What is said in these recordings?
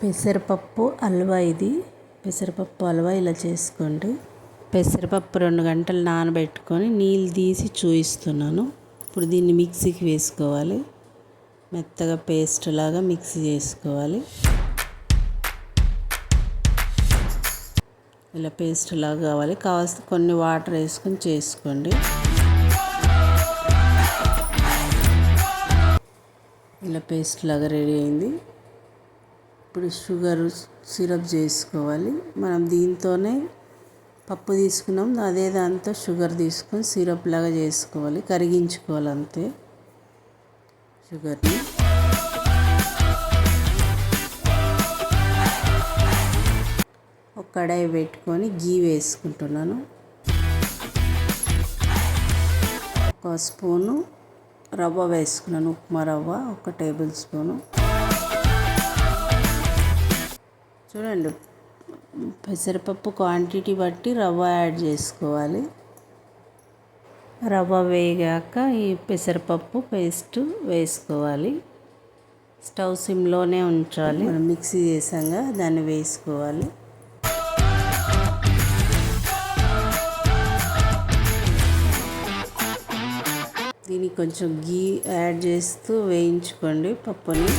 పెసరపప్పు హల్వా ఇది. పెసరపప్పు హల్వా ఇలా చేసుకోండి. పెసరపప్పు రెండు గంటలు నానబెట్టుకొని నీళ్ళు తీసి చూయిస్తున్నాను. ఇప్పుడు దీన్ని మిక్సీకి వేసుకోవాలి. మెత్తగా పేస్ట్ లాగా మిక్సీ చేసుకోవాలి. ఇలా పేస్ట్ లాగా కావాలి. కావాల్సిన కొన్ని వాటర్ వేసుకొని చేసుకోండి. ఇలా పేస్ట్ లాగా రెడీ అయింది. ఇప్పుడు షుగర్ సిరప్ చేసుకోవాలి. మనం దీంతోనే పప్పు తీసుకున్నాం. అదే దాంతో షుగర్ తీసుకొని సిరప్ లాగా చేసుకోవాలి. కరిగించుకోవాలి అంతే షుగర్ని. ఒక కడాయి పెట్టుకొని గీ వేసుకుంటున్నాను. ఒక స్పూను రవ్వ వేసుకున్నాను. ఉప్మా రవ్వ ఒక టేబుల్ స్పూను. చూడండి. పెసరపప్పు క్వాంటిటీ బట్టి రవ్వ యాడ్ చేసుకోవాలి. రవ్వ వేగాక ఈ పెసరపప్పు పేస్ట్ వేసుకోవాలి. స్టవ్ సిమ్లోనే ఉంచాలి. మనం మిక్సీ చేసాక దాన్ని వేసుకోవాలి. దీనికి కొంచెం గీ యాడ్ చేస్తూ వేయించుకోండి పప్పుని.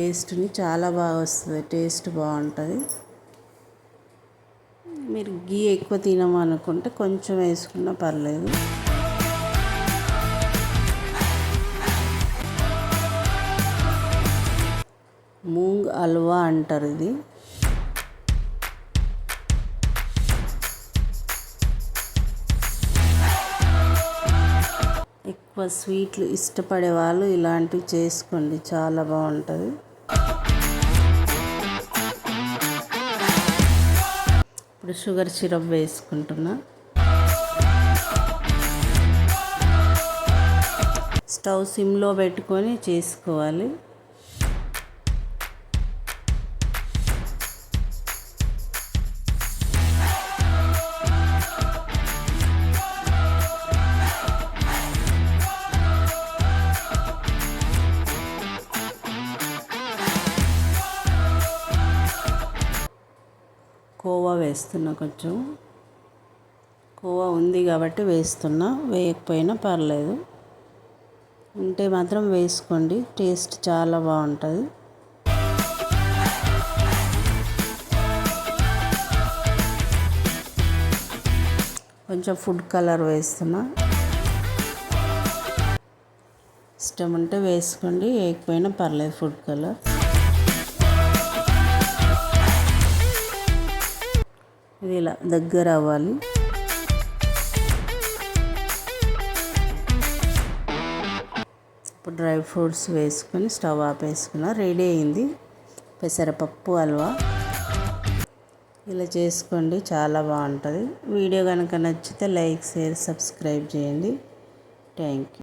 పేస్ట్ని చాలా బాగా వస్తుంది. టేస్ట్ బాగుంటుంది. మీరు గీ ఎక్కువ తినమనుకుంటే కొంచెం వేసుకున్నా పర్లేదు. మూంగ్ హల్వా అంటారు ఇది. ఎక్కువ స్వీట్లు ఇష్టపడే వాళ్ళు ఇలాంటివి చేసుకోండి. చాలా బాగుంటుంది. ఇప్పుడు షుగర్ సిరప్ వేసుకుంటున్నా. స్టవ్ సిమ్లో పెట్టుకొని చేసుకోవాలి. కోవా వేస్తున్నా కొంచెం. కోవా ఉంది కాబట్టి వేస్తున్నా. వేయకపోయినా పర్లేదు. ఉంటే మాత్రం వేసుకోండి. టేస్ట్ చాలా బాగుంటుంది. కొంచెం ఫుడ్ కలర్ వేస్తున్నా. ఇష్టం ఉంటే వేసుకోండి. వేయకపోయినా పర్లేదు ఫుడ్ కలర్. ఇది ఇలా దగ్గర అవ్వాలి. ఇప్పుడు డ్రై ఫ్రూట్స్ వేసుకొని స్టవ్ ఆపేసుకున్న రెడీ అయింది. పెసరపప్పు హల్వా. ఇలా చేసుకోండి చాలా బాగుంటుంది. వీడియో కనుక నచ్చితే లైక్ షేర్ సబ్స్క్రైబ్ చేయండి. Thank you.